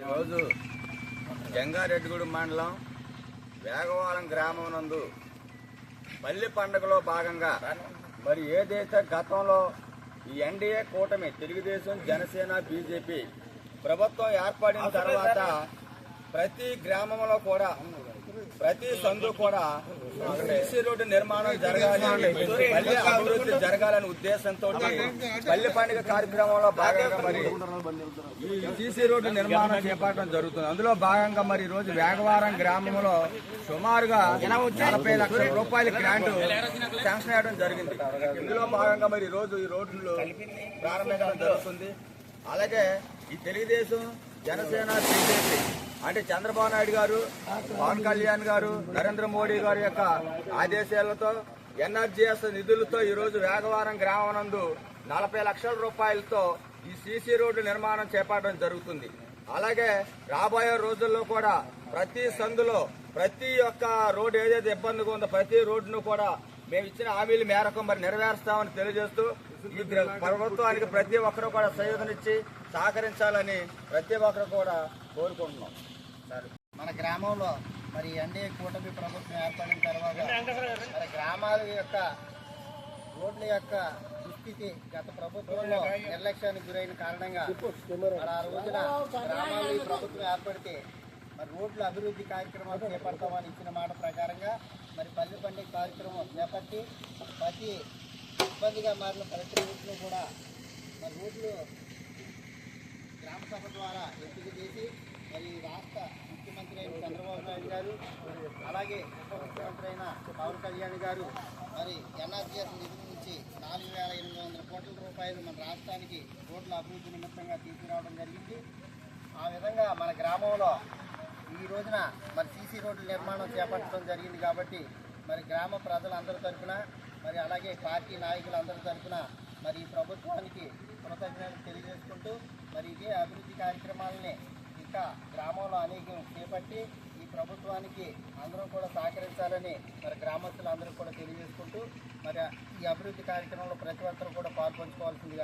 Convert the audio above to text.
ఈరోజు జంగారెడ్డిగూడెం మండలం వేగవారం గ్రామం నందు పల్లి పండుగలో భాగంగా మరి ఏదైతే గతంలో ఈ ఎన్డీఏ కూటమి తెలుగుదేశం జనసేన బీజేపీ ప్రభుత్వం ఏర్పడిన తర్వాత ప్రతి గ్రామంలో కూడా ప్రతి సందు కూడా సీసీ రోడ్డు నిర్మాణం జరగాలి పల్లె అభివృద్ధి జరగాలనే ఉద్దేశంతో పల్లె పండుగ కార్యక్రమంలో భాగంగా మరి ఈ సీసీ రోడ్డు నిర్మాణం చేపట్టడం జరుగుతుంది. అందులో భాగంగా మరి రోజు వేగవారం గ్రామంలో సుమారుగా నలభై లక్షల రూపాయల గ్రాంట్ శాంక్షన్ చేయడం జరిగింది. ఇందులో భాగంగా మరి రోజు ఈ రోడ్లు ప్రారంభించడం జరుగుతుంది. అలాగే ఈ తెలుగుదేశం జనసేన బీజేపీ అంటే చంద్రబాబు నాయుడు గారు పవన్ కళ్యాణ్ గారు నరేంద్ర మోడీ గారి యొక్క ఆదేశాలతో ఎన్ఆర్జీఎస్ నిధులతో ఈ రోజు వేగవారం గ్రామం నందు నలభై లక్షల రూపాయలతో ఈ సీసీ రోడ్డు నిర్మాణం చేపట్టడం జరుగుతుంది. అలాగే రాబోయే రోజుల్లో కూడా ప్రతి సందులో ప్రతి ఒక్క రోడ్డు ఏదైతే ఇబ్బందిగా ఉందో ప్రతి రోడ్డును కూడా మేము ఇచ్చిన హామీల మేరకు మరి నెరవేరుస్తామని తెలియజేస్తూ ఈ ప్రభుత్వానికి ప్రతి ఒక్కరూ కూడా సయోధనిచ్చి సహకరించాలని ప్రతి ఒక్కరు కూడా కోరుకుంటున్నాం. మన గ్రామంలో మరి ఎన్డీఏ కూటమి ప్రభుత్వం ఏర్పడిన తర్వాత మరి గ్రామాల యొక్క రోడ్ల యొక్క దుస్థితి గత ప్రభుత్వంలో నిర్లక్ష్యానికి గురైన కారణంగా మరి ఆ రోజున గ్రామాలు ఈ ప్రభుత్వం ఏర్పడితే మరి రోడ్ల అభివృద్ధి కార్యక్రమాలు చేపడతామని ఇచ్చిన మాట ప్రకారంగా మరి పల్లె పండుగ కార్యక్రమం చేపట్టి ప్రతి ఇబ్బందిగా మారిన ప్రతి రూట్లో కూడా మరి రోడ్లు గ్రామ సభ ద్వారా ఎంపిక చేసి మరి రాష్ట్ర ముఖ్యమంత్రి అయిన చంద్రబాబు నాయుడు గారు అలాగే ఉప ముఖ్యమంత్రి అయిన పవన్ కళ్యాణ్ గారు మరి ఎన్ఆర్జీఎస్ నిధుల నుంచి నాలుగు వేల ఎనిమిది వందల కోట్ల రూపాయలు మన రాష్ట్రానికి రోడ్ల అభివృద్ధి నిమిత్తంగా తీసుకురావడం జరిగింది. ఆ విధంగా మన గ్రామంలో ఈ రోజున మరి సీసీ రోడ్ల నిర్మాణం చేపట్టడం జరిగింది కాబట్టి మరి గ్రామ ప్రజలందరి తరఫున మరి అలాగే పార్టీ నాయకులందరి తరఫున మరి ఈ ప్రభుత్వానికి కృతజ్ఞతలు తెలియజేసుకుంటూ మరి ఇదే అభివృద్ధి కార్యక్రమాలని ఇంకా గ్రామంలో అనేకం చేపట్టి ఈ ప్రభుత్వానికి అందరం కూడా సహకరించాలని మరి గ్రామస్తులందరూ కూడా తెలియజేసుకుంటూ మరి ఈ అభివృద్ధి కార్యక్రమంలో ప్రతి ఒక్కరు కూడా పాల్పంచుకోవాల్సిందిగా